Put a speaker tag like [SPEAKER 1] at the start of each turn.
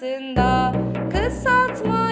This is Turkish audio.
[SPEAKER 1] karşısında kısaltmaya